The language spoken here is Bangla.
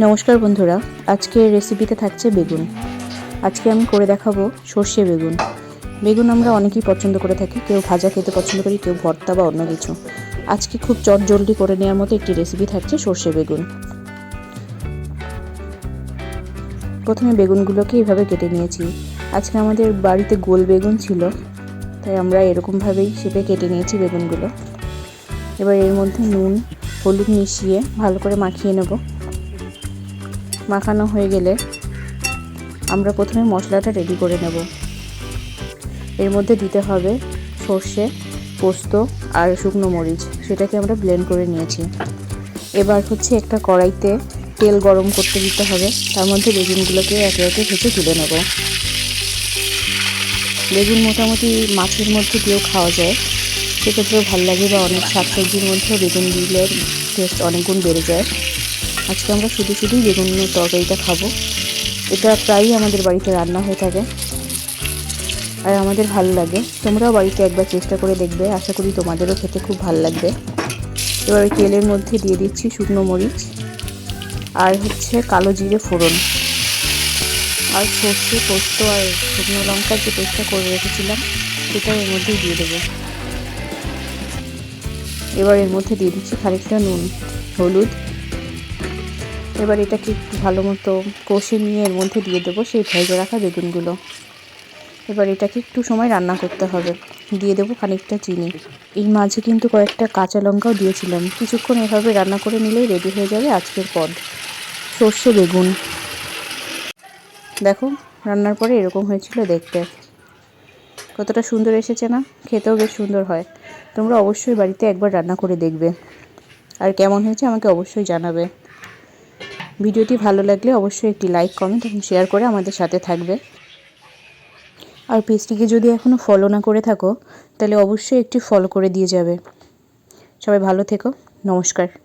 নমস্কার বন্ধুরা আজকের রেসিপিতে থাকছে বেগুন। আজকে আমি করে দেখাবো সর্ষে বেগুন। বেগুন আমরা অনেকেই পছন্দ করে থাকি, কেউ ভাজা খেতে পছন্দ করি, কেউ ভর্তা বা অন্য কিছু। আজকে খুব চট জলদি করে নেওয়ার মতো একটি রেসিপি থাকছে সর্ষে বেগুন। প্রথমে বেগুনগুলোকে এইভাবে কেটে নিয়েছি। আজকে আমাদের বাড়িতে গোল বেগুন ছিল, তাই আমরা এরকমভাবেই শেপে কেটে নিয়েছি বেগুনগুলো। এবার এর মধ্যে নুন, হলুদ মিশিয়ে ভালো করে মাখিয়ে নেব। মাখানো হয়ে গেলে আমরা প্রথমে মশলাটা রেডি করে নেব। এর মধ্যে দিতে হবে সর্ষে, পোস্ত আর শুকনো মরিচ। সেটাকে আমরা ব্লেন্ড করে নিয়েছি। এবার হচ্ছে একটা কড়াইতে তেল গরম করতে দিতে হবে। তার মধ্যে বেগুনগুলোকে একে একে ভেজে তুলে নেব। বেগুন মোটামুটি মাছের মধ্যে দিয়েও খাওয়া যায়। সেক্ষেত্রেও ভালো লাগে বা অনেক শাকসবজির মধ্যেও বেগুন দিলে টেস্ট অনেক গুণ বেড়ে যায়। আজকে আমরা শুধু শুধুই বেগুনের তরকারিটা খাব। এটা প্রায়ই আমাদের বাড়িতে রান্না হয়ে থাকে। আর আমাদের ভালো লাগে। তোমরাও বাড়িতে একবার চেষ্টা করে দেখবে। আশা করি তোমাদেরও খেতে খুব ভালো লাগবে। এবার তেলের মধ্যে দিয়ে দিচ্ছি শুকনো মরিচ আর হচ্ছে কালো জিরে ফোড়ন। আর সর্ষে পোস্ত আর শুকনো লঙ্কার যে পেস্টটা করে রেখেছিলাম, সেটা এর মধ্যেই দিয়ে দেবো। এবার এর মধ্যে দিয়ে দিচ্ছি খানিকটা নুন, হলুদ এবার এটাকে একটু ভালো মতো কষে নিয়ে এর মধ্যে দিয়ে দেবো সেই ভেজে রাখা বেগুনগুলো। এবার এটাকে একটু সময় রান্না করতে হবে। দিয়ে দেবো খানিকটা চিনি। এই মাঝে কিন্তু কয়েকটা কাঁচা লঙ্কাও দিয়েছিলাম। কিছুক্ষণ এভাবে রান্না করে নিলেই রেডি হয়ে যাবে আজকের পদ। সর্ষে বেগুন। দেখো, রান্নার পরে এরকম হয়েছিল দেখতে। কতটা সুন্দর এসেছে না? খেতেও বেশ সুন্দর হয়। তোমরা অবশ্যই বাড়িতে একবার রান্না করে দেখবে। আর কেমন হয়েছে আমাকে অবশ্যই জানাবে। ভিডিওটি ভালো লাগলে অবশ্যই একটি লাইক কমেন্ট এবং শেয়ার করে আমাদের সাথে থাকবে। আর পেজটিকে যদি এখনও ফলো না করে থাকো, তাহলে অবশ্যই একটি ফলো করে দিয়ে যাবে। সবাই ভালো থেকো। নমস্কার।